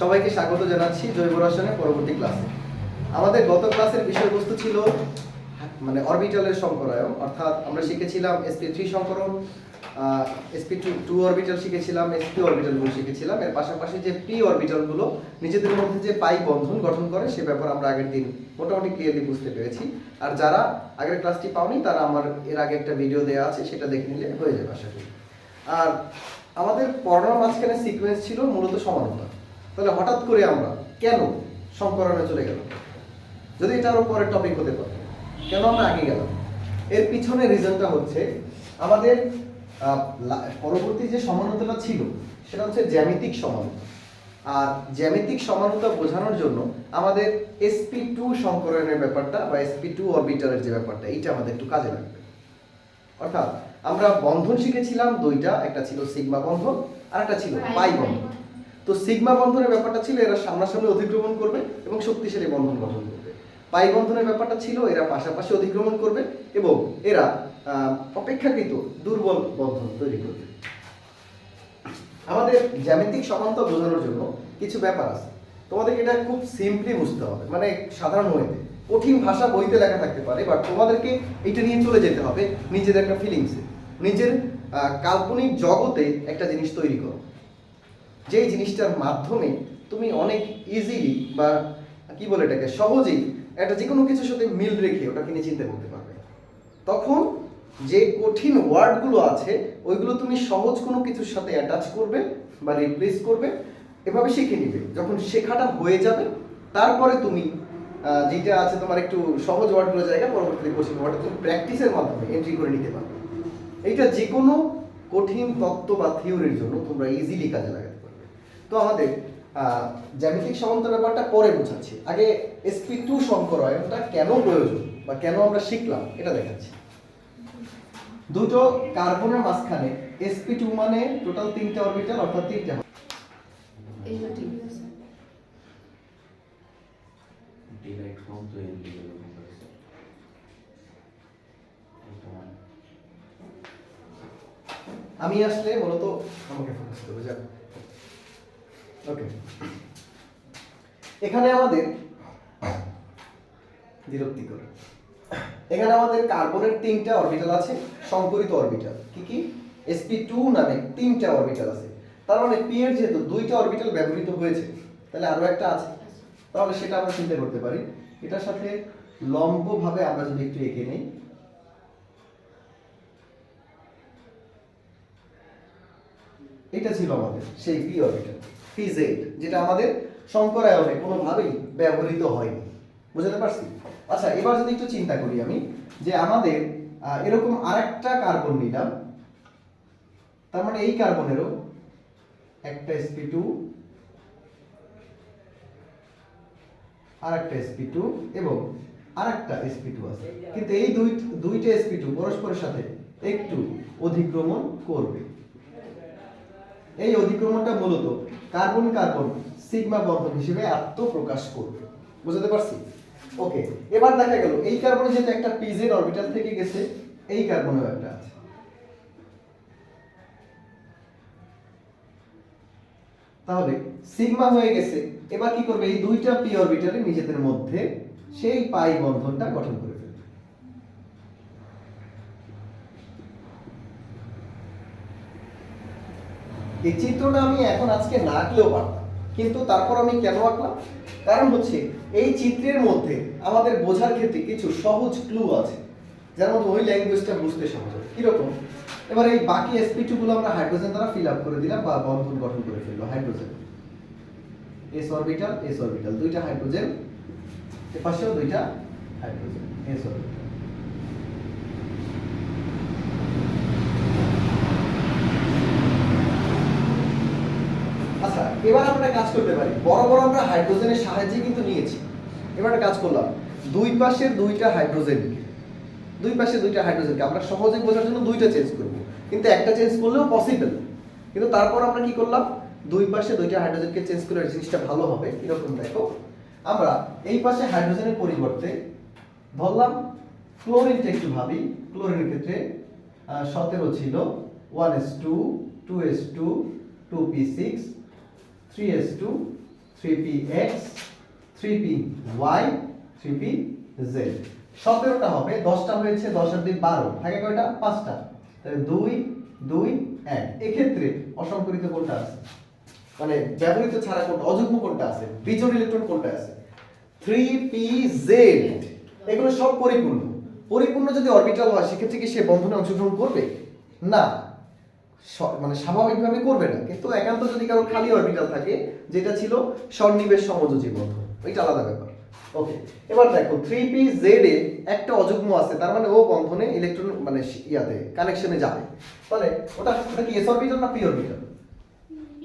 সবাইকে স্বাগত জানাচ্ছি জৈব রসায়নের পরবর্তী ক্লাসে। আমাদের গত ক্লাসের বিষয়বস্তু ছিল মানে অরবিটালের সংকরায়ন। অর্থাৎ আমরা শিখেছিলাম এসপি থ্রি সংকরণ এসপি টু টু অরবিটাল শিখেছিলাম এসপি অরবিটালগুলো শিখেছিলাম। এর পাশাপাশি যে পি অরবিটালগুলো নিজেদের মধ্যে যে পাই বন্ধন গঠন করে, সে ব্যাপার আমরা আগের দিন মোটামুটি ক্লিয়ারলি বুঝতে পেরেছি। আর যারা আগের ক্লাসটি পাওনি, তারা আমার এর আগে একটা ভিডিও দেওয়া আছে, সেটা দেখে নিলে হয়ে যাবে আশা করি। আর আমাদের পড়ানোর মাঝখানে সিকোয়েন্স ছিল মূলত সমানতা তাহলে হঠাৎ করে আমরা কেন সংকরণে চলে গেলাম? যদি এটা আরও পরের টপিক হতে পারে কেন আমরা আগে গেলাম? এর পিছনে রিজনটা হচ্ছে আমাদের পরবর্তী যে সমানতাটা ছিল সেটা হচ্ছে জ্যামিতিক সমানতা। আর জ্যামিতিক সমানতা বোঝানোর জন্য আমাদের এসপি টু সংকরণের ব্যাপারটা বা এসপি টু অরবিটারের যে ব্যাপারটা এইটা আমাদের একটু কাজে লাগবে। অর্থাৎ আমরা বন্ধন শিখেছিলাম দুইটা একটা ছিল সিগমা বন্ধন আর একটা ছিল পাই বন্ধন। তো সিগমা বন্ধনের ব্যাপারটা ছিল এরা সামনাসামনি অধিক্রমণ করবে এবং শক্তিশালী বন্ধন গঠন করবে। পাই বন্ধনের ব্যাপারটা ছিল এরা পাশাপাশি অধিক্রমণ করবে এবং এরা অপেক্ষাকৃত দুর্বল বন্ধন তৈরি করবে। আমাদের জ্যামিতিক সমানতা বোঝানোর জন্য কিছু ব্যাপার আছে। তোমাদেরকে এটা খুব সিম্পলি বুঝতে হবে। মানে সাধারণ ওয়েতে কঠিন ভাষা বইতে লেখা থাকতে পারে বাট তোমাদেরকে এটা নিয়ে চলে যেতে হবে নিজের একটা ফিলিংসে নিজের কাল্পনিক জগতে একটা জিনিস তৈরি করো। যেই জিনিসটার মাধ্যমে তুমি অনেক ইজিলি বা কি বলে এটাকে, সহজেই একটা যে কোনো কিছুর সাথে মিল রেখে ওটাকে নিয়ে চিন্তা করতে পারবে। তখন যে কঠিন ওয়ার্ডগুলো আছে, ওইগুলো তুমি সহজ কোনো কিছুর সাথে অ্যাটাচ করবে বা রিপ্লেস করবে, এভাবে শিখে নিবে। যখন শেখাটা হয়ে যাবে, তারপরে তুমি যেটা আছে তোমার একটু সহজ ওয়ার্ডগুলো জায়গা, পরবর্তীতে কঠিন ওয়ার্ড তুমি প্র্যাকটিসের মাধ্যমে এন্ট্রি করে নিতে পারবে। এইটা যে কোনো কঠিন তত্ত্ব বা থিওরির জন্য তোমরা ইজিলি কাজে লাগাতে তো আমাদের আহ, জ্যামিতিক সমান্তর ব্যাপারটা পরে বোঝাচ্ছি। আগে এসপি টু সংকরায়নটা কেন প্রয়োজন বা কেন আমরা শিখলাম এটা দেখাচ্ছি। দুটো কার্বনের মাঝখানে এসপি টু মানে টোটাল তিনটা অরবিটাল অর্থাৎ তিনটা. আমি আসলে মূলত আমাকে ফোকাস করবে যাক। ওকে এখানে আমাদের বিরক্তিকর এখানে আমাদের কার্বনের তিনটা অরবিটাল আছে সংকরিত অরবিটাল কি কি? sp2 নামে তিনটা অরবিটাল আছে। তার মানে p এর যেহেতু দুইটা অরবিটাল ব্যবহৃত হয়েছে, তাহলে আরও একটা আছে। তাহলে সেটা আমরা চিন্তা করতে পারি। এটার সাথে লম্বভাবে আমরা যদি একটু এঁকে নেই। এটা ছিল আমাদের সেই পি অরবিটাল জেড যেটা আমাদের শঙ্করায়নে কোনোভাবেই ব্যবহৃত হয়নি। বুঝতে পারছি? আচ্ছা এবার যদি একটু চিন্তা করি আমি, যে আমাদের এরকম আরেকটা কার্বন নিলাম, তার মানে এই কার্বনেরও একটা sp2 টু আর একটা এসপি টু এবং আরেকটা sp2 আছে। কিন্তু এই দুই, দুইটা sp2 পরস্পরের সাথে একটু অধিক্রমণ করবে। এই অধিক্রমণটা মূলত কার্বন কার্বন সিগমা বন্ধন হিসেবে আত্মপ্রকাশ করবে। বুঝতে পারছি? ওকে, এবার দেখা গেল, এই কার্বনে যেহেতু একটা পিজের অরবিটাল থেকে গেছে, এই কার্বনেও একটা আছে। তাহলে সিগমা হয়ে গেছে, এবার কি করবে? এই দুইটা পি অরবিটালে নিজেদের মধ্যে সেই পাই বন্ধনটা গঠন করে ফেলবে এই চিত্রটা আমি এখন আজকে না আঁকলেও পারতাম। কিন্তু তারপর আমি কেন আঁকলাম? কারণ হচ্ছে, এই চিত্রের মধ্যে আমাদের বোঝার ক্ষেত্রে কিছু সহজ ক্লু আছে। যার মধ্যে ওই ল্যাঙ্গুয়েজটা বুঝতে সহজ হবে কীরকম? এবার এই বাকি sp2 গুলো আমরা হাইড্রোজেন দ্বারা ফিল আপ করে দিলাম বা বন্ধন গঠন করে ফেলল hydrogen S orbital S orbital দুইটা হাইড্রোজেন এ পাশেও দুইটা হাইড্রোজেন এস অরবিটাল আচ্ছা এবার আমরা কাজ করতে পারি। বড় বড় আমরা হাইড্রোজেনের সাহায্যে কিন্তু নিয়েছি। এবার কাজ করলাম। দুই পাশের দুইটা হাইড্রোজেনকে, দুই পাশে দুইটা হাইড্রোজেনকে আমরা সহজে বোঝার জন্য দুইটা চেঞ্জ করব। কিন্তু একটা চেঞ্জ করলেও পসিবল কিন্তু তারপর আমরা কি করলাম? দুই পাশে দুইটা হাইড্রোজেনকে চেঞ্জ করে জিনিসটা ভালো হবে। এরকম দেখো। আমরা এই পাশে হাইড্রোজেনের পরিবর্তে ধরলাম ক্লোরিনটা একটু ভাবি। ক্লোরিনের ক্ষেত্রে সতেরো ছিল। One S two two S two two P six three S two three P X three P Y three P Z সতেরোটা হবে, দশটা হয়েছে দশের দুই বারো, থাকে কয়টা? পাঁচটা। তাহলে দুই দুই, এক। এক্ষেত্রে অসংকরিত কোনটা আছে। মানে ব্যবহৃত ছাড়া কোনটা অযুগ্ম কোনটা আছে, বিজোড় ইলেকট্রন কোনটা আছে। থ্রি পি জেড এগুলো সব পরিপূর্ণ। পরিপূর্ণ যদি অরবিটাল হয়, সেক্ষেত্রে কি সে বন্ধনে অংশগ্রহণ করবে? না। মানে স্বাভাবিকভাবে করবে না। কিন্তু একান্ত যদি কারও খালি অরবিটাল থাকে যেটা ছিল সন্নিবেশ সমযোজী বন্ধন ওইটা আলাদা ব্যাপার। ওকে এবার দেখো থ্রি পি জেড এ একটা অযুগ্ম আছে তার মানে ও বন্ধনে ইলেকট্রন মানে ইয়াতে কানেকশনে যাবে। তাহলে ওটা ওটা কি এস অরবিটাল না পি অরবিটাল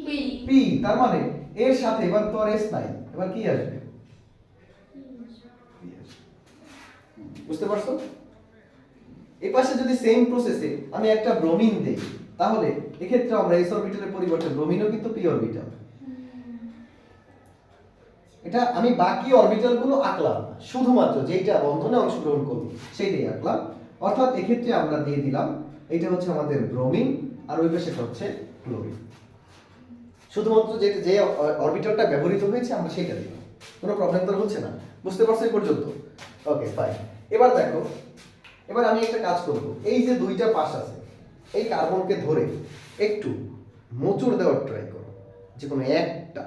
পি পি তার মানে এর সাথে এবার তো আর এস নাই। এবার কি আসবে? বুঝতে পারছ? এই পাশে যদি সেম প্রসেসে আমি একটা ব্রোমিন দেই তাহলে এক্ষেত্রে আমরা এস অরবিটালের পরিবর্তে ব্রোমিনও কিন্তু পি অরবিটাল এটা আমি বাকি অরবিটালগুলো আঁকলাম, শুধুমাত্র যেটা বন্ধনে অংশগ্রহণ করবে সেইটাই আঁকলাম। অর্থাৎ এক্ষেত্রে আমরা দিয়ে দিলাম এটা হচ্ছে আমাদের ব্রোমিন, আর ওই পাশে হচ্ছে ক্লোরিন। শুধুমাত্র যে যে অরবিটালটা ব্যবহৃত হয়েছে, আমরা সেটা দিলাম। কোনো প্রবলেম তো হচ্ছে না। বুঝতে পারছ এই পর্যন্ত? ওকে ফাইন এবার দেখো, এবার আমি একটা কাজ করব। এই যে দুইটা পাশ আছে এই কার্বনকে ধরে একটু মোচড় দেওয়ার ট্রাই করো। যে কোনো একটা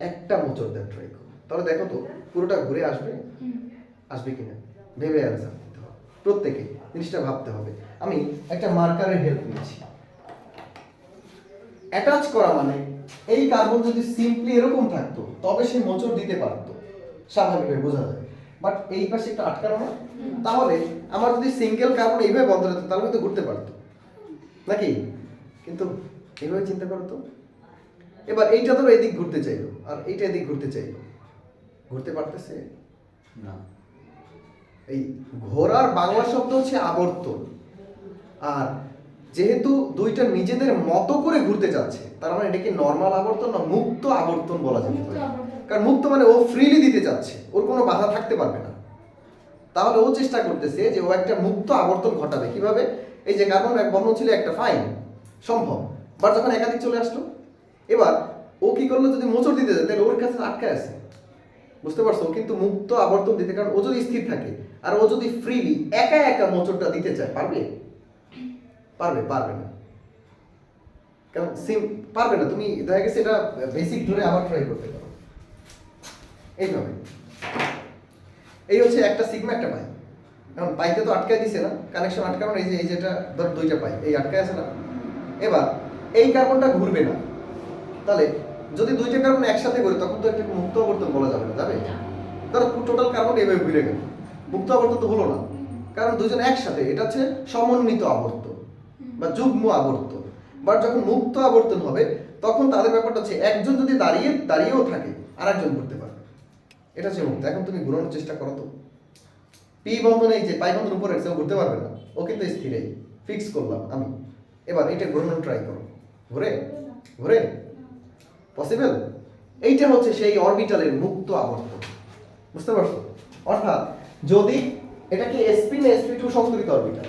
একটা মোচড় দেওয়ার ট্রাই করো। তাহলে দেখো তো পুরোটা ঘুরে আসবে। আসবে কিনা? ভেবে অ্যান্সার দিতে হবে। প্রত্যেকে জিনিসটা ভাবতে হবে। আমি একটা মার্কারের হেল্প নিয়েছি অ্যাটাচ করা মানে এই কার্বন যদি সিম্পলি এরকম থাকতো তবে সে মোচড় দিতে পারতো। স্বাভাবিকভাবে বোঝা যায়। বাট এই পাশে একটু আটকানো না। তাহলে আমার যদি সিঙ্গেল কার্বন এইভাবে বন্ধ হতো তাহলে কিন্তু ঘুরতে পারতো। নাকি? কিন্তু এইভাবে চিন্তা করো তো। এবার এইটা ধরো এদিক ঘুরতে চাইলো আর এইটা এদিক ঘুরতে চাইলো। ঘুরতে পারতেছে? না। এই ঘোরার বাংলা শব্দ হচ্ছে আবর্তন। আর যেহেতু দুইটা নিজেদের মতো করে ঘুরতে যাচ্ছে তার মানে এটাকে নর্মাল আবর্তন না মুক্ত আবর্তন বলা যেতে পারে। কারণ মুক্ত মানে ও ফ্রিলি দিতে যাচ্ছে ওর কোনো বাধা থাকতে পারবে না। তাহলে ও চেষ্টা করতেছে যে ও একটা মুক্ত আবর্তন ঘটাবে। কীভাবে? এই যে কার্বন এক বন্ধন ছিল একটা ফাইন সম্ভব। বাট যখন একাধিক চলে আসলো, এবার ও কি করল? যদি মোচড় দিতে যায় তাহলে ওর কাছে আটকে আছে। বুঝতে পারছ? কিন্তু মুক্ত আবর্তন দিতে, কারণ ও যদি স্থির থাকে, আর ও যদি ফ্রিলি একা একা মোচড়টা দিতে চায়, পারবে? পারবে পারবে না। কারণ সিম পারবে না। তুমি দেখা গেছে এটা বেসিক ধরে আবার ট্রাই করতে পারো। এইভাবে। এই হচ্ছে একটা সিগমা একটা পাই এখন পাইতে তো আটকায় দিছে না কানেকশন আটকানো এই যে, এই যেটা ধর দুইটা পাই এই আটকায় আছে না? এবার এই কার্বনটা ঘুরবে না। তাহলে যদি দুইটা কার্বন একসাথে করে তখন তো একটা মুক্ত আবর্তন বলা যাবে না, যাবে? ধরো টোটাল কার্বন এইভাবে ঘুরে গেল। মুক্ত আবর্তন তো হলো না। কারণ দুজন একসাথে, এটা হচ্ছে সমন্বিত আবর্ত বা যুগ্ম আবর্ত বাট যখন মুক্ত আবর্তন হবে, তখন তাদের ব্যাপারটা হচ্ছে একজন যদি দাঁড়িয়ে, দাঁড়িয়েও থাকে আর একজন ঘুরতে পারবে। এটা হচ্ছে মুক্ত। এখন তুমি ঘুরানোর চেষ্টা করো তো। পি বন্ধন এই যে পাই বন্ধন উপরে আছে, ও ঘুরতে পারবে না। ও কিন্তু স্থিরেই ফিক্স করলাম আমি। এবার এটা ঘুরানোর ট্রাই করো। ঘুরে? ঘুরে? পসিবল এইটা হচ্ছে সেই অরবিটালের মুক্ত আবর্তন বুঝতে পারছ? অর্থাৎ যদি এটা কি এসপি না এসপি টু সংকরিত অরবিটাল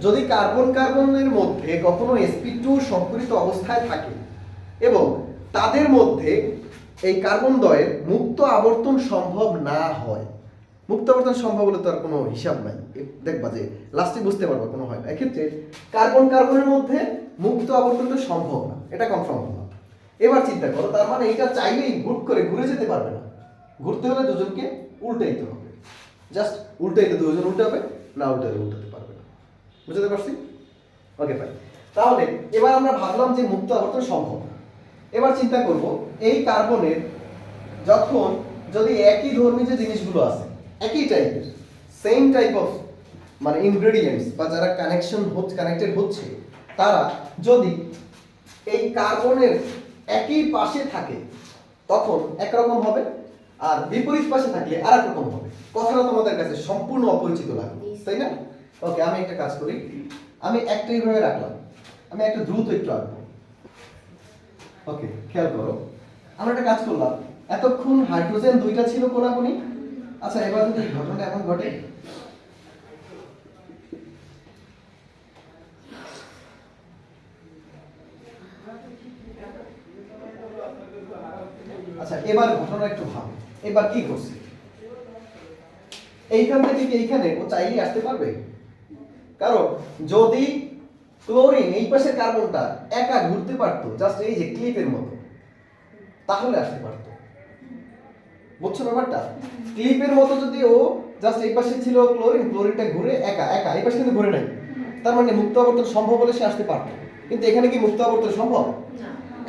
যদি কার্বন কার্বনের মধ্যে কখনো sp2 টু সংকরিত অবস্থায় থাকে এবং তাদের মধ্যে এই কার্বন দ্বয়ের মুক্ত আবর্তন সম্ভব না হয় মুক্ত আবর্তন সম্ভব হলে তো আর কোনো হিসাব নাই। দেখবা যে লাস্টে বুঝতে পারবা কোনো হয় না। এক্ষেত্রে কার্বন কার্বনের মধ্যে মুক্ত আবর্তনটা সম্ভব না। এটা কনফার্ম না এবার চিন্তা করো, তার মানে এটা চাইলেই হুট করে ঘুরে যেতে পারবে না। ঘুরতে হলে দুজনকে উল্টাইতে হবে। জাস্ট উল্টে উল্টাইতে দুজন উল্টাবে, না উল্টালে উল্টাতে পারবে না। বুঝতে পারছি? ওকে ফাইন তাহলে এবার আমরা ভাবলাম যে মুক্ত আবর্তন সম্ভব এবার চিন্তা করব, এই কার্বনের যখন যদি একই ধর্মী যে জিনিসগুলো আছে একই টাইপের সেম টাইপ অফ মানে ইনগ্রেডিয়েন্টস বা যারা কানেকশন হচ্ছে কানেক্টেড হচ্ছে তারা যদি এই কার্বনের একই পাশে থাকে তখন একরকম হবে আর বিপরীত পাশে থাকলে আর এক রকম হবে। কথাটা তোমাদের কাছে সম্পূর্ণ অপরিচিত লাগবে তাই না? ওকে আমি একটা কাজ করি আমি একটা এইভাবে রাখলাম আমি একটা দ্রুত একটু আঁকবো। ওকে খেয়াল করো আমরা একটা কাজ করলাম এতক্ষণ হাইড্রোজেন দুইটা ছিল কোনাকুনি আচ্ছা এবার যদি ঘটনাটা এমন ঘটে? আচ্ছা এবার ঘটনা একটু ভাবে। এবার কি করছে এইখান থেকে কি এইখানে ও চাইলেই আসতে পারবে? কারণ যদি ক্লোরিন এই পাশের কার্বনটা একা ঘুরতে পারতো জাস্ট এই যে ক্লিপের মতো, তাহলে আসতে পারতো। বুঝছ ব্যাপারটা? ক্লিপের মতো যদি ও জাস্ট এই পাশে ছিল ক্লোরিন ক্লোরিনটা ঘুরে একা একা এই পাশে কিন্তু ঘুরে নাই। তার মানে মুক্ত আবর্তন সম্ভব হলে সে আসতে পারতো কিন্তু এখানে কি মুক্ত আবর্তন সম্ভব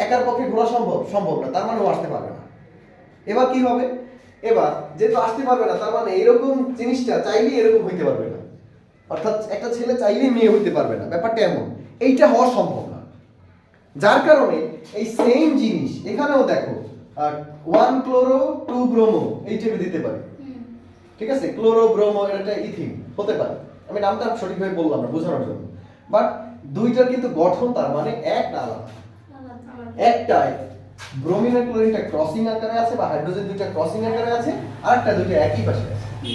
একার পক্ষে ঘোরা সম্ভব? সম্ভব না তার মানে ও আসতে পারবে না। এবার কি হবে? এবার যেহেতু আসতে পারবে না তার মানে এরকম জিনিসটা চাইলেই এরকম হইতে পারবে না। অর্থাৎ একটা ছেলে চাইলেই মেয়ে হইতে পারবে না ব্যাপারটা এমন। এইটা হওয়া সম্ভব না। যার কারণে এই সেম জিনিস এখানেও দেখো ওয়ান ক্লোরো টু ব্রোমো এই টাইপে দিতে পারে। ঠিক আছে? ক্লোরো ব্রোমো এটা ইথিন হতে পারে। আমি নামটা সঠিকভাবে বললাম না বোঝানোর জন্য। বাট দুইটার কিন্তু গঠন তার মানে এক আলাদা। একটাই ব্রোমিন আর ক্লোরিনটা ক্রসিং আকারে আছে বা হাইড্রোজেন দুইটা ক্রসিং আকারে আছে আরেকটা দুইটা একই পাশে আছে।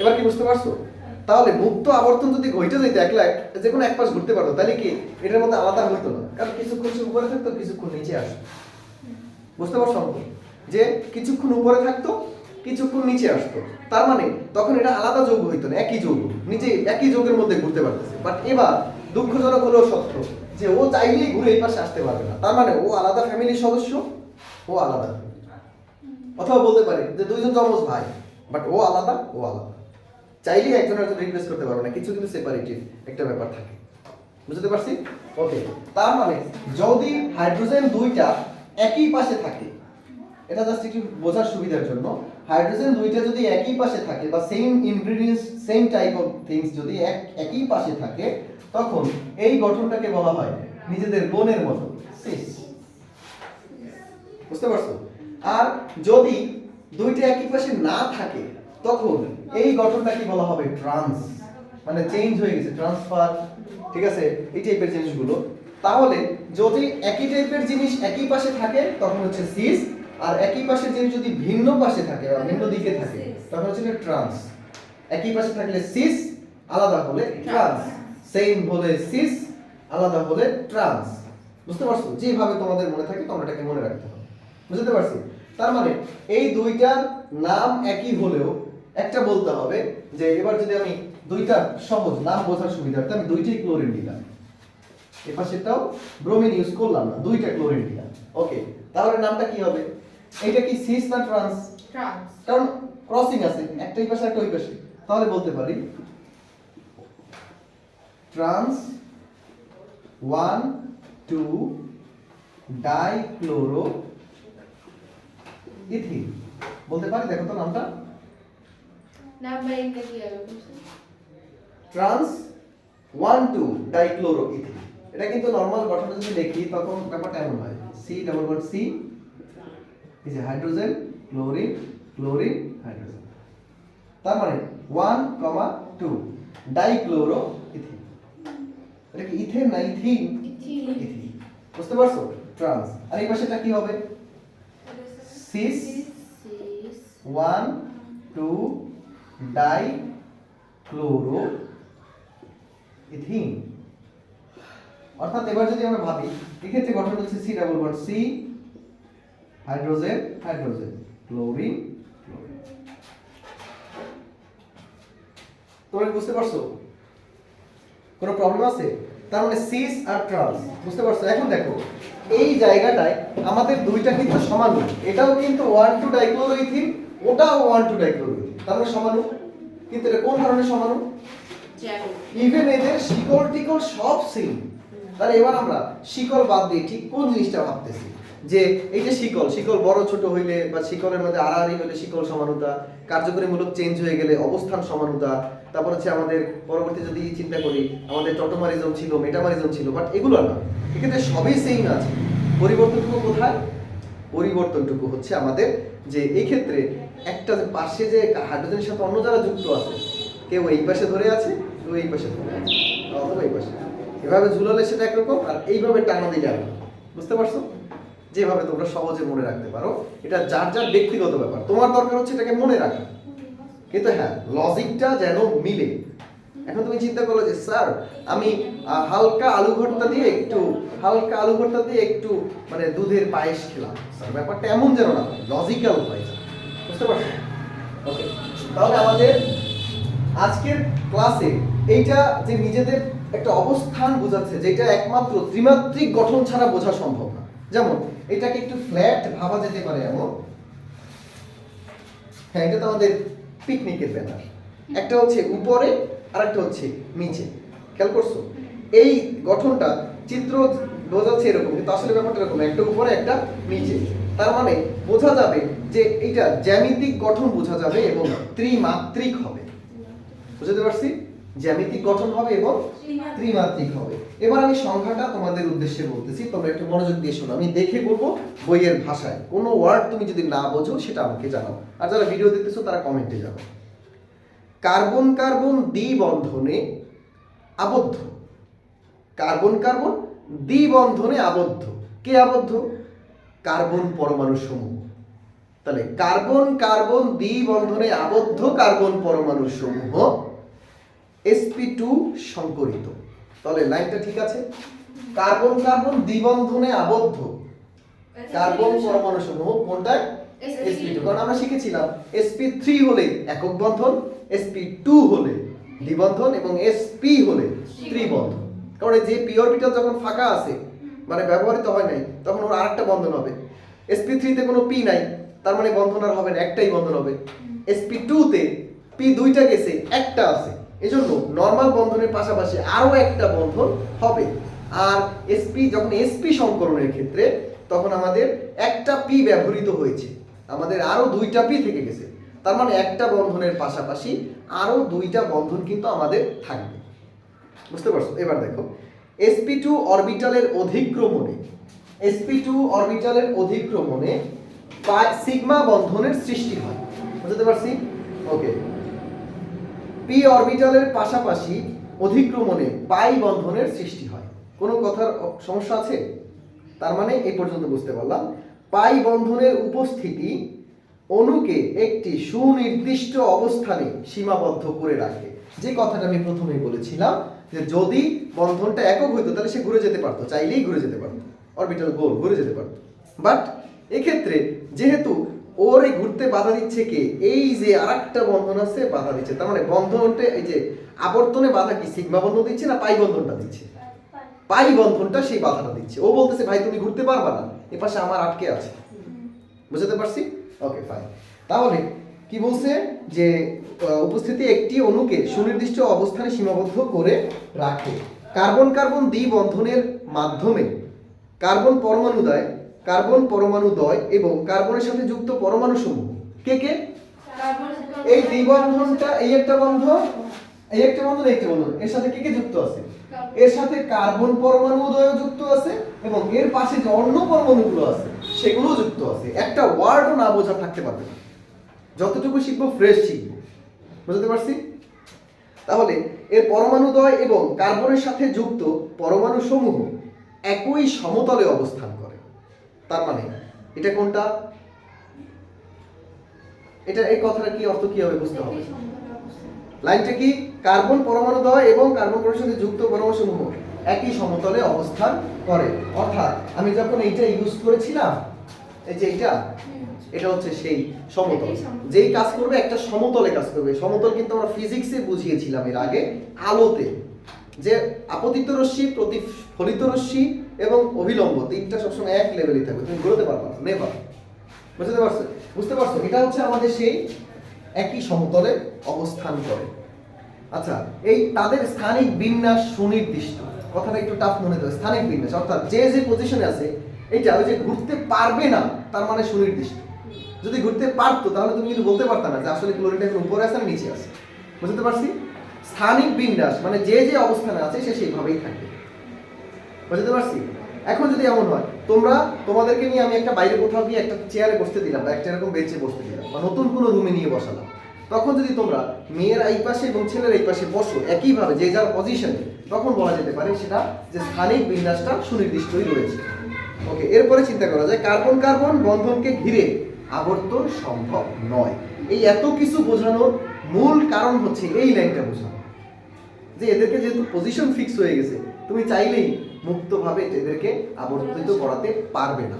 এবার কি বুঝতে পারছ? তাহলে মুক্ত আবর্তন যদি ওইটা যেতে একলা এক- যে কোনো এক পাশ ঘুরতে পারতো তাহলে কি এটার মধ্যে আলাদা হইতো না? কারণ কিছুক্ষণ উপরে থাকতো কিছুক্ষণ নিচে আসতো। বুঝতে পারছ? যে কিছুক্ষণ উপরে থাকতো, কিছুক্ষণ নিচে আসতো। তার মানে তখন এটা আলাদা যৌগ হইতো না, একই যৌগ। নিচে একই যৌগের মধ্যে ঘুরতে পারতেছে। বাট এবার দুঃখজনক হলেও সত্য, যে ও চাইলেই ঘুরে এই পাশে আসতে পারবে না। তার মানে ও আলাদা ফ্যামিলির সদস্য, ও আলাদা। অথবা বলতে পারে যে দুইজন যমজ ভাই বাট ও আলাদা ও আলাদা। চাইলেই একজন একজন রিপ্লেস করতে পারবে না কিছু কিন্তু সেপারেটিভ একটা ব্যাপার থাকে। বুঝতে পারছি? ওকে তার মানে যদি হাইড্রোজেন দুইটা একই পাশে থাকে। এটা জাস্ট একটু বোঝার সুবিধার জন্য। হাইড্রোজেন দুইটা যদি একই পাশে থাকে বা same ingredients same type of things যদি এক, একই পাশে থাকে, তখন এই গঠনটাকে বলা হয় নিজেদের বোনের মতো। সিস বুঝতে পারছ? আর যদি দুইটা একই পাশে না থাকে, তখন এই গঠনটাকে বলা হবে ট্রান্স মানে চেঞ্জ হয়ে গেছে ট্রান্সফার ঠিক আছে? এই টাইপের জিনিসগুলো। তাহলে যদি একই টাইপের জিনিস একই পাশে থাকে তখন হচ্ছে সিস আর একই পাশের জিনিস যদি ভিন্ন পাশে থাকে বা ভিন্ন দিকে থাকে তখন হচ্ছে ট্রান্স একই পাশে থাকলে সিস আলাদা হলে ট্রান্স সেম হলে সিস আলাদা হলে ট্রান্স বুঝতে পারছ? যেভাবে তোমাদের মনে থাকে তোমরা এটাকে মনে রাখতে হবে। বুঝতে পারছি? তার মানে এই দুইটার নাম একই হলেও একটা বলতে হবে যে এবার যদি আমি দুইটা সহজ নাম বোঝার সুবিধার্থে আমি দুইটাই ক্লোরিন দিলাম এ পাশেরটাও ব্রোমিন ইউজ করলাম না দুইটা ক্লোরিন দিলাম। ওকে তাহলে নামটা কি হবে? এটা কি সিস না ট্রান্স ট্রান্স কারণ ক্রসিং আছে একটা এই পাশে একটা ওই পাশে। তাহলে বলতে পারি trans one two dichloro ethene বলতে পারি দেখো তো নামটা। Trans one two dichloro ethene এটা কিন্তু নর্মাল গঠনে যদি দেখি তখন ব্যাপারটা এমন হয়। সি ডাবল বন্ড সি এই যে হাইড্রোজেন ক্লোরিন ক্লোরিন হাইড্রোজেন তার মানে one comma two dichloro ethene এটা কি ইথেন না ইথিন ইথিন বুঝতে পারছ? ট্রান্স আর এই পাশেটা কি হবে? Cis cis one two di chloro ethene অর্থাৎ এবার যদি আমরা ভাবি এক্ষেত্রে গঠন হচ্ছে C double bond C hydrogen hydrogen chlorine তোমরা বুঝতে পারছ? কোনো প্রবলেম আছে? তার মানে সিস আর ট্রান্স বুঝতে পারছ? এখন দেখো এই জায়গাটায় আমাদের দুইটা কিন্তু সমাণু এটাও কিন্তু ওয়ান টু ডাইক্লোরোইথিন ওটাও ওয়ান টু ডাইক্লোরোইথিন তার মানে সমাণু কিন্তু এটা কোন ধরনের জ্যাকো ইভেন এদের শিকড় টিকল সব সেম তাহলে এবার আমরা শিকল বাদ দিয়ে ঠিক কোন জিনিসটা ভাবতেছি? যে এই যে শিকল শিকল বড় ছোট হইলে বা শিকলের মধ্যে আড়াআড়ি হইলে শিকল সমানুতা, কার্যকরীমূলক চেঞ্জ হয়ে গেলে অবস্থান সমানুতা, তারপর হচ্ছে আমাদের পরবর্তী যদি চিন্তা করি, আমাদের টটোমারিজম ছিল মেটামারিজম ছিল বাট এগুলো না। এক্ষেত্রে সবই সেম আছে। পরিবর্তনটুকু কোথায়? পরিবর্তনটুকু হচ্ছে আমাদের যে এই ক্ষেত্রে একটা পাশে যে হাইড্রোজেনের সাথে অন্য যারা যুক্ত আছে, কেউ এই পাশে ধরে আছে, কেউ এই পাশে ধরে আছে, অথবা এই পাশে। এভাবে ঝুলালে সেটা একরকম, আর এইভাবে টানা দিলে বুঝতে পারছ? যেভাবে তোমরা সহজে মনে রাখতে পারো, এটা যার যার ব্যক্তিগত ব্যাপার। তোমার দরকার হচ্ছে এটাকে মনে রাখা। কিন্তু হ্যাঁ লজিকটা যেন মিলে। এখন তুমি চিন্তা করল যে, স্যার, আমি হালকা আলু ভর্তা দিয়ে একটু, হালকা আলু ভর্তা দিয়ে একটু মানে দুধের পায়েস খেলাম। স্যার, ব্যাপারটা এমন যেন না লজিক্যাল হয়। বুঝতে পারছ? ওকে তাহলে আমাদের আজকের ক্লাসে এইটা যে নিজেদের একটা অবস্থান বোঝাচ্ছে, যেটা একমাত্র ত্রিমাত্রিক গঠন ছাড়া বোঝা সম্ভব না। যেমন, এটাকে একটু ফ্ল্যাট ভাবা যেতে পারে এমন। হ্যাঁ এটা তো আমাদের পিকনিকের ব্যানার একটা হচ্ছে উপরে আর একটা হচ্ছে নিচে। খেয়াল করছ? এই গঠনটা চিত্র বোঝাচ্ছে এরকম, কিন্তু আসলে ব্যাপারটা এরকম একটা উপরে, একটা নিচে। তার মানে বোঝা যাবে যে এটা জ্যামিতিক গঠন বোঝা যাবে এবং ত্রিমাত্রিক হবে। বুঝতে পারছি? জ্যামিতিক গঠন হবে এবং ত্রিমাত্রিক। হবে। এবার আমি সংখ্যাটা তোমাদের উদ্দেশ্যে বলতেছি তোমরা একটু মনোযোগ দিয়ে শোনো। আমি দেখে বলব বইয়ের ভাষায়। কোনো ওয়ার্ড তুমি যদি না বোঝো সেটা আমাকে জানাও। আর যারা ভিডিও দেখতেছো তারা কমেন্টে জানাও। কার্বন কার্বন দ্বিবন্ধনে আবদ্ধ। কার্বন কার্বন দ্বিবন্ধনে আবদ্ধ। কে আবদ্ধ? কার্বন পরমাণু সমূহ। তাহলে কার্বন কার্বন দ্বিবন্ধনে আবদ্ধ কার্বন পরমাণু সমূহ sp2 টু সংকরিত। তাহলে লাইনটা ঠিক আছে? কার্বন কার্বন দ্বিবন্ধনে আবদ্ধ কার্বন পরমাণু সমূহ কোনটা? Sp2 কারণ আমরা শিখেছিলাম এসপি থ্রি হলে একক বন্ধন এসপি টু হলে দ্বিবন্ধন এবং sp হলে ত্রিবন্ধন। কারণ যে পি অরবিটাল যখন ফাঁকা আছে মানে ব্যবহৃত হয় নাই তখন ওর আরেকটা বন্ধন হবে। Sp3 তে কোনো পি নাই। তার মানে বন্ধন আর হবে না, একটাই বন্ধন হবে। Sp2 তে পি দুইটা গেছে, একটা আছে। এজন্য নর্মাল বন্ধনের পাশাপাশি আরও একটা বন্ধন হবে। আর এসপি যখন এসপি সংকরণের ক্ষেত্রে, তখন আমাদের একটা পি ব্যবহৃত হয়েছে। আমাদের আরও দুইটা পি থেকে গেছে। তার মানে একটা বন্ধনের পাশাপাশি আরও দুইটা বন্ধন কিন্তু আমাদের থাকবে। বুঝতে পারছ? এবার দেখো। এসপি টু অরবিটালের অধিক্রমণে এসপি টু অরবিটালের অধিক্রমণে সিগমা বন্ধনের সৃষ্টি হয়। বুঝতে পারছি? ওকে পি অরবিটালের পাশাপাশি অধিক্রমণে পাই বন্ধনের সৃষ্টি হয়। কোনো কথার সমস্যা আছে? তার মানে এই পর্যন্ত বুঝতে পারলাম। পাই বন্ধনের উপস্থিতি অণুকে একটি সুনির্দিষ্ট অবস্থানে সীমাবদ্ধ করে রাখে। যে কথাটা আমি প্রথমেই বলেছিলাম, যে যদি বন্ধনটা একক হইতো, তাহলে সে ঘুরে যেতে পারতো। চাইলেই ঘুরে যেতে পারতো। অরবিটাল গোল ঘুরে যেতে পারতো। বাট এক্ষেত্রে যেহেতু ওর এই ঘুরতে বাধা দিচ্ছে কে? এই যে আরেকটা বন্ধন আছে, বাধা দিচ্ছে। তার মানে বন্ধনটা এই যে আবর্তনে বাধা কি? সিগমা বন্ধন দিচ্ছে না পাই বন্ধনটা দিচ্ছে? পাই বন্ধনটা সেই বাধাটা দিচ্ছে। ও বলতেছে, ভাই, তুমি ঘুরতে পারবা না। এ পাশে আমার আটকে আছে। বুঝতে পারছি? ওকে ফাইন তাহলে কি বলছে? যে উপস্থিতি একটি অণুকে সুনির্দিষ্ট অবস্থানে সীমাবদ্ধ করে রাখে। কার্বন কার্বন দ্বিবন্ধনের মাধ্যমে কার্বন পরমাণু দ্বয় কার্বন পরমাণু দ্বয় এবং কার্বনের সাথে যুক্ত পরমাণু সমূহ। কে কে? এই দ্বিবন্ধনটা এই একটা বন্ধন এই একটা এই একটা বন্ধন এর সাথে কে কে যুক্ত আছে? এর সাথে কার্বন পরমাণু দ্বয় যুক্ত আছে এবং এর পাশে যে অন্য পরমাণুগুলো আছে সেগুলো যুক্ত আছে। একটা ওয়ার্ডও না বোঝা থাকতে পারবে না। যতটুকু শিখব ফ্রেশ শিখব। বুঝতে পারছি? তাহলে, এর পরমাণু দ্বয় এবং কার্বনের সাথে যুক্ত পরমাণু সমূহ একই সমতলে অবস্থান করে। তার মানে এটা কোনটা? এটা এই কথাটা কি অর্থ কি হবে বুঝতে হবে। লাইনটা কি? কার্বন পরমাণু দ্বয় এবং কার্বন পরমাণুর সাথে যুক্ত পরমাণু সমূহ একই সমতলে অবস্থান করে। অর্থাৎ আমি যখন এইটা ইউজ করেছিলাম এই যে এইটা এটা হচ্ছে সেই সমতল। সমতল। যেই কাজ করবে একটা সমতলে কাজ করবে। সমতল কিন্তু আমরা ফিজিক্সে বুঝিয়েছিলাম এর আগে আলোতে। যে আপতিত রশ্মি প্রতিফলিত রশ্মি এবং অভিলম্ব, তিনটা সবসময় এক লেভেলই থাকবে। তুমি ঘুরতে পারবা না নেভার বুঝতে পারছ? বুঝতে পারছ? এটা হচ্ছে আমাদের সেই একই সমতলে অবস্থান করে। আচ্ছা এই তাদের স্থানিক বিন্যাস সুনির্দিষ্ট। কথাটা একটু টাফ মনে হয় স্থানিক বিন্যাস, অর্থাৎ যে যে পজিশনে আছে এটা ওই যে ঘুরতে পারবে না, তার মানে সুনির্দিষ্ট। যদি ঘুরতে পারতো, তাহলে তুমি কিন্তু বলতে পারতা না যে আসলে ক্লোরিনটা এখন উপরে আছে নিচে আছে। বুঝতে পারছি? স্থানিক বিন্যাস মানে যে যে অবস্থানে আছে, সে সেইভাবেই থাকবে। বুঝতে পারছি? এখন যদি এমন হয়, তোমরা তোমাদেরকে নিয়ে আমি একটা বাইরে কোথাও গিয়ে একটা চেয়ারে বসতে দিলাম বা একটা এরকম বেঞ্চে বসতে দিলাম বা নতুন কোনো রুমে নিয়ে বসালাম। তখন যদি তোমরা মেয়ের এই পাশে এবং ছেলের এই পাশে বসো একইভাবে, যে যার পজিশনে তখন বলা যেতে পারে সেটা যে স্থানিক বিন্যাসটা সুনির্দিষ্টই রয়েছে। ওকে এরপরে চিন্তা করা যায়, কার্বন কার্বন বন্ধনকে ঘিরে আবর্তন সম্ভব নয়। এই এত কিছু বোঝানোর মূল কারণ হচ্ছে এই লাইনটা বোঝানো। যে এদেরকে যেহেতু পজিশন ফিক্স হয়ে গেছে, তুমি চাইলেই মুক্তভাবে এদেরকে আবর্তিত করাতে পারবে না।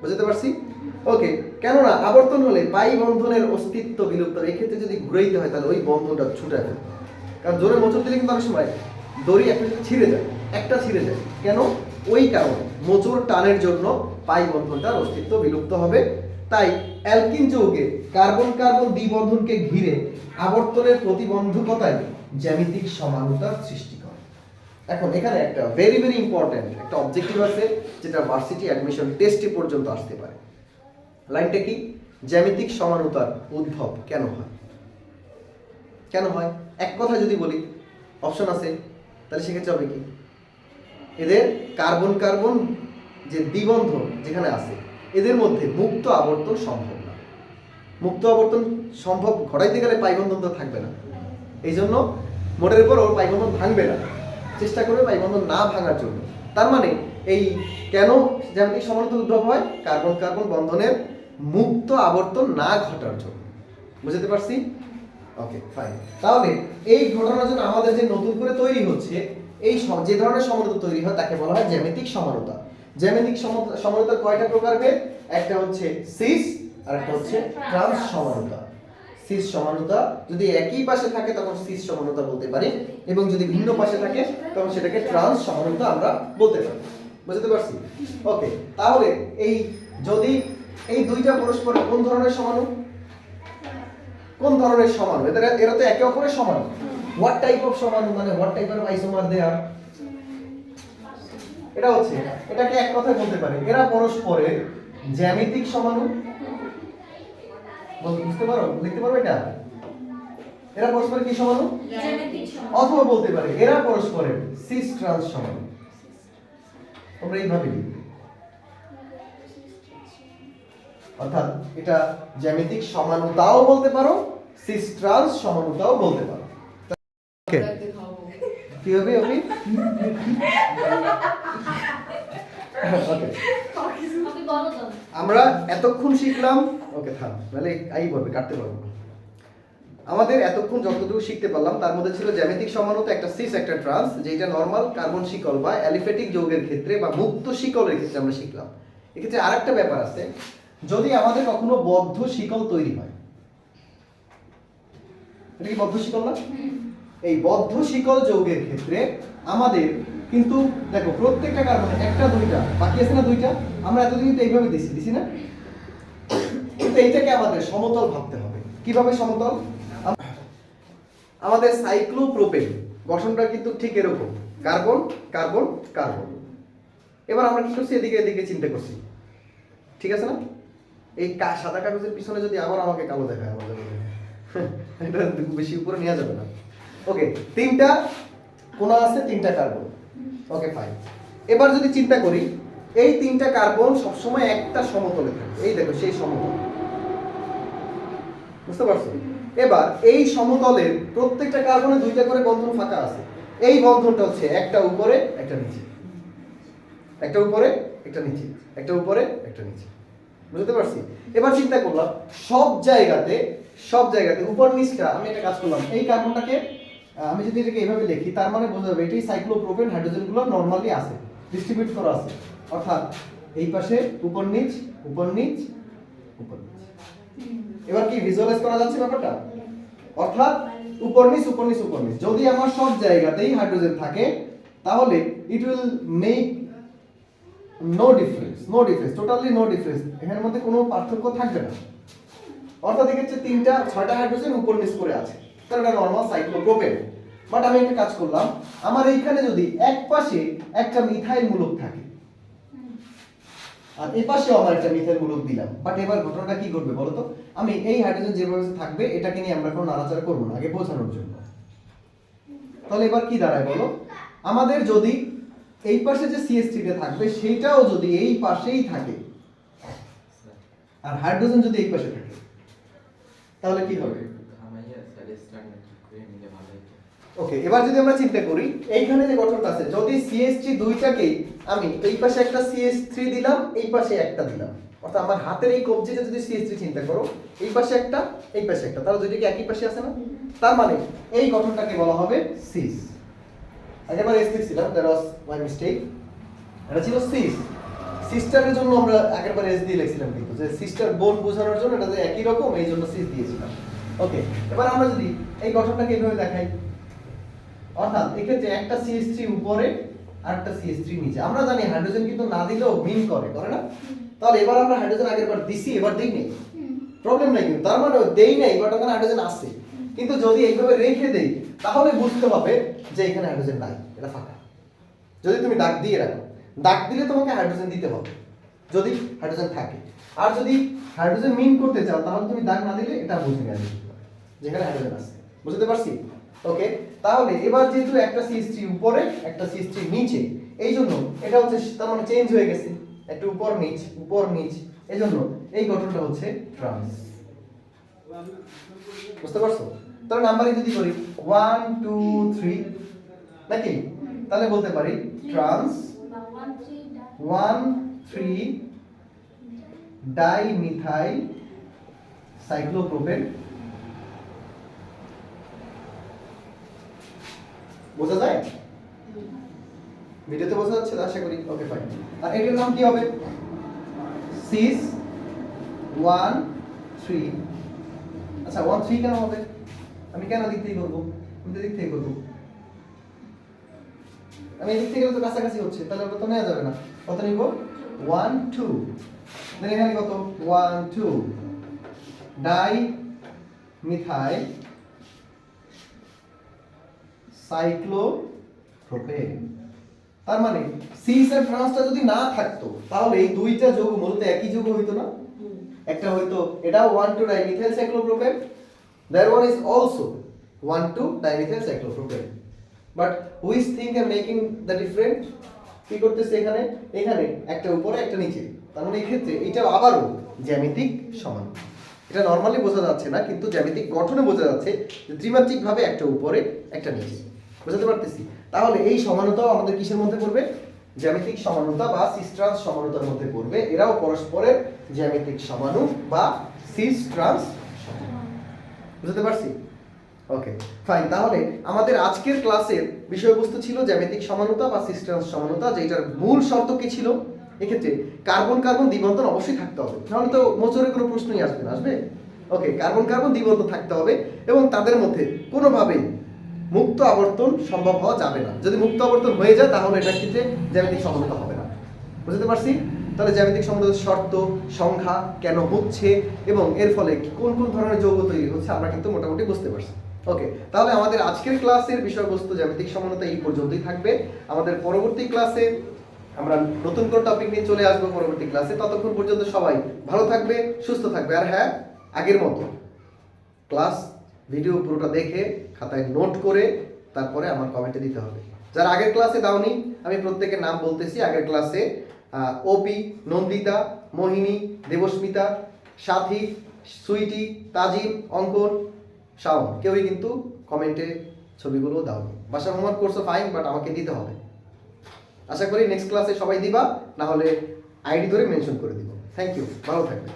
বুঝতে পারছি? ওকে কেননা আবর্তন হলে পাই বন্ধনের অস্তিত্ব বিলুপ্ত। এক্ষেত্রে যদি ঘুরাইতে হয়, তাহলে ওই বন্ধনটা ছুটে যাবে কারণ জোরে মোচড় দিলে কিন্তু অনেক সময় দড়ি একটা ছিঁড়ে যায়, একটা ছিঁড়ে যায়। কেন? ওই কারণে মোচড় টানের জন্য পাই বন্ধনটার অস্তিত্ব বিলুপ্ত হবে। তাই অ্যালকিন যৌগে কার্বন কার্বন দ্বিবন্ধনকে ঘিরে আবর্তনের প্রতিবন্ধকতায় জ্যামিতিক সমানতার সৃষ্টি এখন এখানে একটা ভেরি ভেরি ইম্পর্ট্যান্ট একটা অবজেক্টিভ আছে, যেটা ভার্সিটি অ্যাডমিশন টেস্টে পর্যন্ত আসতে পারে। লাইনটা কি? জ্যামিতিক সমানতার উদ্ভব কেন হয়? কেন হয়? এক কথা যদি বলি অপশন আছে, তাহলে সেক্ষেত্রে হবে কি? এদের কার্বন কার্বন যে দ্বিবন্ধন যেখানে আছে, এদের মধ্যে মুক্ত আবর্তন সম্ভব না। মুক্ত আবর্তন সম্ভব ঘটাইতে গেলে পাইবন্ধন তো থাকবে না। এই জন্য মোটের উপর ওর পাইবন্ধন ভাঙবে না। চেষ্টা করবে পাইবন্ধন না ভাঙার জন্য। তার মানে এই কেন জ্যামিতিক সমানতা উদ্ভব হয়? কার্বন কার্বন বন্ধনের মুক্ত আবর্তন না ঘটার জন্য। বুঝতে পারছি? ওকে ফাইন তাহলে এই ঘটনার জন্য আমাদের যে নতুন করে তৈরি হচ্ছে, এই যে ধরনের সমানতা তৈরি হয়, তাকে বলা হয় জ্যামিতিক সমানতা জ্যামিতিক সম- সমানতার কয়টা প্রকারভেদ একটা হচ্ছে সিস আর একটা হচ্ছে ট্রান্স সমানতা সিস সমানতা যদি একই পাশে থাকে, তখন সিস সমানতা বলতে পারি। এবং যদি ভিন্ন পাশে থাকে, তখন সেটাকে ট্রান্স সমানতা আমরা বলতে পারি। বুঝতে পারছি? ওকে তাহলে এই যদি এই দুইটা পরস্পর কোন ধরনের সমানু কোন ধরনের সমান এরা এরা তো একে অপরের সমান। হোয়াট টাইপ অফ সমান মানে হোয়াট টাইপের আইসোমার দেয়া? এটা হচ্ছে, এটাকে এক কথায় বলতে পারি, এরা পরস্পরের জ্যামিতিক সমানু বুঝতে পারো? লিখতে পারো এটা? এরা পরস্পরের কি সমান। অথবা বলতে পারে এরা পরস্পরের সিস ট্রান্স সমান। তোমরা এইভাবে লিখবে। অর্থাৎ এটা জ্যামিতিক সমানতাও বলতে পারো সিস ট্রান্স সমানতাও বলতে পারো। ওকে। কি হবে ওকে। আমরা এতক্ষণ শিখলাম। ওকে থাম। তাহলে আই বলবে কাটতে পারব না। আমাদের এতক্ষণ যতটুকু শিখতে পারলাম, তার মধ্যে ছিল জ্যামিতিক সমানতা, একটা সিস একটা ট্রান্স যেটা নর্মাল কার্বন শিকল বা অ্যালিফেটিক যৌগের ক্ষেত্রে বা মুক্ত শিকলের ক্ষেত্রে আমরা শিখলাম। এক্ষেত্রে আরেকটা ব্যাপার আছে, যদি আমাদের কখনো বদ্ধ শিকল তৈরি হয়, এটা কি বদ্ধ শিকল না? এই বদ্ধ শিকল যৌগের ক্ষেত্রে আমাদের কিন্তু, দেখো, প্রত্যেকটা কার্বনে একটা, দুইটা, বাকি আছে না দুইটা? আমরা এতদিন তো এইভাবে দিছি দিছি না? কিন্তু এইটাকে আমাদের সমতল ভাবতে হবে। কীভাবে সমতল? আমাদের সাইক্লোপ্রোপেন গঠনটা কিন্তু ঠিক এরকম। কার্বন কার্বন কার্বন এবার আমরা কি করছি? এদিকে এদিকে চিন্তা করছি। ঠিক আছে না? এই সাদা কাগজের পিছনে যদি আবার আমাকে কালো দেখায় আমাদের এটা বেশি উপরে নেওয়া যাবে না। ওকে, তিনটা কোনা আছে, তিনটা কার্বন ওকে ফাইন এবার যদি চিন্তা করি, এই তিনটা কার্বন সবসময় একটা সমতলে থাকে। এই দেখো, সেই সমতল। বুঝতে পারছ? এবার এই সমতলের প্রত্যেকটা কার্বনে দুইটা করে বন্ধন ফাঁকা আছে। এই বন্ধনটা হচ্ছে একটা উপরে, একটা নিচে। একটা উপরে, একটা নিচে। একটা উপরে, একটা নিচে। বুঝতে পারছি? এবার চিন্তা করলাম, সব জায়গাতে সব জায়গাতে উপর নিচটা, আমি একটা কাজ করলাম, এই কার্বনটাকে আমি যদি এটাকে এইভাবে লিখি, তার মানে বোঝা যাবে এটাই সাইক্লোপ্রোপেন হাইড্রোজেনগুলো নর্মালি আছে ডিস্ট্রিবিউট করা আছে। অর্থাৎ এই পাশে উপর নিচ উপর নিচ উপর নিচ। এবার কি ভিজুয়ালাইজ করা যাচ্ছে ব্যাপারটা? অর্থাৎ উপর নিচ উপর নিচ উপর নিচ যদি আমার সব জায়গাতেই হাইড্রোজেন থাকে, তাহলে it will make no difference no difference totally no difference এখানের মধ্যে কোনো পার্থক্য থাকবে না। অর্থাৎ এক্ষেত্রে তিনটা, ছয়টা হাইড্রোজেন উপর নিচ করে আছে। তাহলে এটা নর্মাল সাইক্লোপ্রোপেন বাট আমি একটা কাজ করলাম, আমার এইখানে যদি এক পাশে একটা মিথাইল মূলক থাকে আর এই পাশেও আমার একটা মিথাইল মূলক দিলাম। বাট এবার ঘটনাটা কি করবে বলো তো? আমি এই হাইড্রোজেন যেভাবে থাকবে, এটাকে নিয়ে আমরা কোনো নাড়াচাড়া করব না, আগে বোঝানোর জন্য। তাহলে এবার কি দাঁড়ায় বলো? আমাদের যদি এই পাশে যে সিএস থ্রিটা থাকবে, সেইটাও যদি এই পাশেই থাকে, আর হাইড্রোজেন যদি এই পাশে থাকে, তাহলে কি হবে? ওকে এবার যদি আমরা চিন্তা করি, এইখানে যে গঠনটা আছে, যদি সিএসটি দুইটাকেই আমি এই পাশে একটা সিএস থ্রি দিলাম, এই পাশে একটা দিলাম। অর্থাৎ আমার হাতের এই কবজিতে যদি সিএস থ্রি চিন্তা করো, এই পাশে একটা, এই পাশে একটা, তাহলে দুইটা কি একই পাশে আছে না? তার মানে এই গঠনটাকে বলা হবে সিস আগেরবার এস লিখছিলাম দ্যাট ওয়াজ মাই মিস্টেক এটা ছিল সিস সিস্টারের জন্য আমরা আগেরবার এস দিয়ে লিখছিলাম কিন্তু, যে সিস্টার বোন বোঝানোর জন্য এটা যে একই রকম, এই জন্য সিস দিয়েছিলাম। ওকে এবার আমরা যদি এই গঠনটাকে এইভাবে দেখাই অর্থাৎ এক্ষেত্রে একটা সিএস থ্রি উপরে আর একটা সিএস থ্রি নিচে। আমরা জানি হাইড্রোজেন কিন্তু না দিলেও মিন করে করে না? তাহলে এবার আমরা হাইড্রোজেন আগের বার দিছি, এবার দিই নেই? প্রবলেম নাই কিন্তু। তার মানে দেই নাই বাট ওখানে হাইড্রোজেন আছে। কিন্তু যদি এইভাবে রেখে দেই, তাহলে বুঝতে হবে যে এখানে হাইড্রোজেন নাই, এটা ফাঁকা। যদি তুমি ডাক দিয়ে রাখো ডাক দিলে তোমাকে হাইড্রোজেন দিতে হবে, যদি হাইড্রোজেন থাকে। আর যদি হাইড্রোজেন মিন করতে চাও, তাহলে তুমি দাগ না দিলে এটা বুঝে যাবে যেখানে হাইড্রোজেন আছে। বুঝতে পারছি? ওকে তাহলে এবার যেহেতু একটা সিএস3 উপরে, একটা সিএস3 নিচে এই জন্য এটা হচ্ছে তার মানে চেঞ্জ হয়ে গেছে। একটু উপর নিচ উপর নিচ এই জন্য এই গঠনটা হচ্ছে ট্রান্স বুঝতে পারছ? তাহলে নাম্বারিং যদি করি ওয়ান টু থ্রি নাকি? তাহলে বলতে পারি trans one three dimethyl cyclopropane বোঝা যায়? ভিডিওতে বোঝা যাচ্ছে আশা করি। ওকে ফাইন আর এটার নাম কি হবে? সিস ওয়ান থ্রি আচ্ছা ওয়ান থ্রি কেন হবে? আমি কেন দিক থেকে করব? আমি তো দিক থেকে করব। আমি এদিক থেকে তো কাছাকাছি হচ্ছে, তাহলে ওটা তো নেওয়া যাবে না। কত নিব? ওয়ান টু দেন এখানে কত? One two di methyl cyclopropane. তার মানে সিস এর ট্রান্সটা যদি না থাকতো তাহলে এই দুইটা যৌগ মূলত একই যৌগ হইতো না? একটা হয়তো এটা one two dimethyl cyclopropane there one is also one two dimethyl cyclopropane but which think are making the different কি করতেছে এখানে? এখানে একটা উপরে একটা নিচে। তার মানে এই ক্ষেত্রে এটা আবারও জ্যামিতিক সমান। এটা নর্মালি বোঝা যাচ্ছে না কিন্তু জ্যামিতিক গঠনে বোঝা যাচ্ছে যে ত্রিমাত্রিক ভাবে একটা উপরে একটা নিচে। বুঝতে পারতেছি। তাহলে এই সমানতাও আমাদের কিসের মধ্যে পড়বে? জ্যামিতিক সমানতা বা সিস্ট্রান্স সমানতার মধ্যে পড়বে। এরাও পরস্পরের জ্যামিতিক সমানু বা সিস ট্রান্স বুঝতে পারছি? ওকে ফাইন তাহলে আমাদের আজকের ক্লাসের বিষয়বস্তু ছিল জ্যামিতিক সমানতা বা সিস্টেন্স সমানতা, যেটার মূল শর্ত কি ছিল? এক্ষেত্রে কার্বন কার্বন দ্বিবন্ধন অবশ্যই থাকতে হবে। নাহলে তো মোচরের কোনো প্রশ্নই আসবে না, আসবে? ওকে কার্বন কার্বন দ্বিবন্ধন থাকতে হবে এবং তাদের মধ্যে কোনোভাবেই মুক্ত আবর্তন সম্ভব হওয়া যাবে না। যদি মুক্ত আবর্তন হয়ে যায়, তাহলে এটা ক্ষেত্রে জ্যামিতিক সমানতা হবে না। বুঝতে পারছি? তাহলে জ্যামিতিক সমানতার শর্ত, সংখ্যা, কেন হচ্ছে, এবং এর ফলে কোন কোন ধরনের যৌগ তৈরি হচ্ছে, আমরা কিন্তু মোটামুটি বুঝতে পারছি। ওকে, তাহলে আমাদের আজকের ক্লাসের বিষয়বস্তু জ্যামিতিক সমানতা এই পর্যন্তই থাকবে। আমাদের পরবর্তী ক্লাসে আমরা নতুন কোন টপিক নিয়ে চলে আসব পরবর্তী ক্লাসে। ততক্ষণ পর্যন্ত সবাই ভালো থাকবে, সুস্থ থাকবে। আর হ্যাঁ আগের মতো। ক্লাস ভিডিও পুরোটা দেখে, খাতায় নোট করে তারপরে আমার কমেন্টে দিতে হবে। যারা আগের ক্লাসে দাওনি, আমি প্রত্যেকের নাম বলতেছি, আগের ক্লাসে ওপি নন্দিতা, মোহিনী, দেবস্মিতা, সাথী, সুইটি, তাজিম, অঙ্কন, শাওন। কেউই কিন্তু কমেন্টে ছবিগুলো দাওনি। বাসা হোমওয়ার্ক করছ ফাইন বাট আমাকে দিতে হবে। আশা করি নেক্সট ক্লাসে সবাই দিবা, না হলে আইডি ধরে মেনশন করে দিব। থ্যাংক ইউ ভালো থাকবে